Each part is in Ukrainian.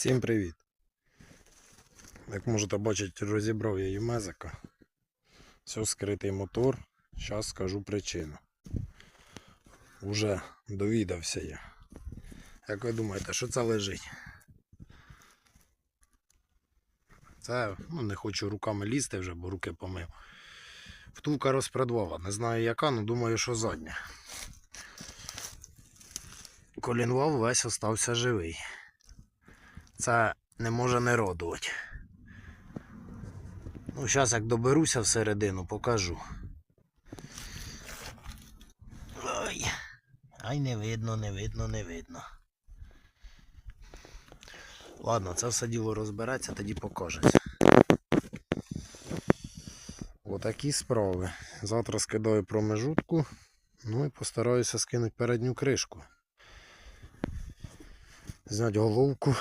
Всім привіт! Як можете бачити, розібрав я Юмезика. Все скритий мотор. Зараз скажу причину. Уже довідався я. Як ви думаєте, що це лежить? Це, ну не хочу руками лізти вже, бо руки помив. Втулка розпредвала. Не знаю яка, але думаю, що задня. Колінвал весь остався живий. Це не може не радувати. Ну, зараз як доберуся всередину, покажу. Ой. Ай, не видно, не видно, не видно. Ладно, це все діло розбереться, тоді покажеться. Отакі справи. Завтра скидаю промежутку, ну і постараюся скинути передню кришку. Зняти головку,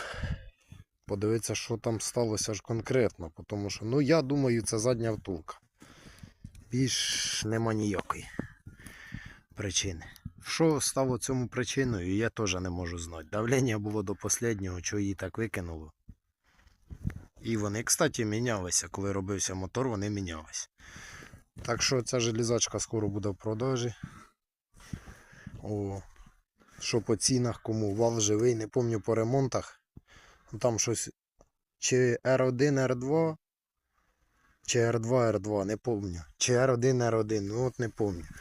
подивитися, що там сталося ж конкретно. Тому що, ну я думаю, це задня втулка. Більш нема ніякої причини. Що стало цьому причиною, я теж не можу знати. Давлення було до останнього, що її так викинуло. І вони, кстати, мінялися. Коли робився мотор, вони мінялися. Так що ця железачка скоро буде в продажі. О, що по цінах, кому вал живий, не пам'ятаю по ремонтах. Ну, Там щось чи R1, R2, чи R2, R2, не пам'ятаю. Чи R1, R1, ну от не пам'ятаю.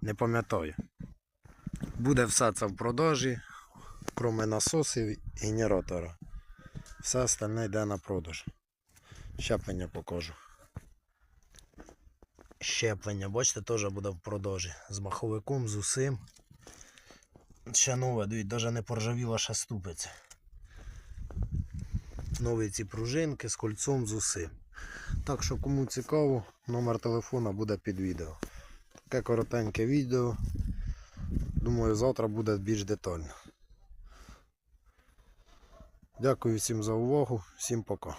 Не пам'ятаю. Буде все це в продажі, крім насосів і генератора. Все остальне йде на продаж. Щеплення покажу. Щеплення, бачите, теж буде в продажі. З маховиком, з усім. Ще нове, дивіться, навіть не поржавіла ще ступиця. Нові ці пружинки з кольцом з уси. Так що кому цікаво, номер телефона буде під відео. Таке коротеньке відео. Думаю, завтра буде більш детально. Дякую всім за увагу, всім пока.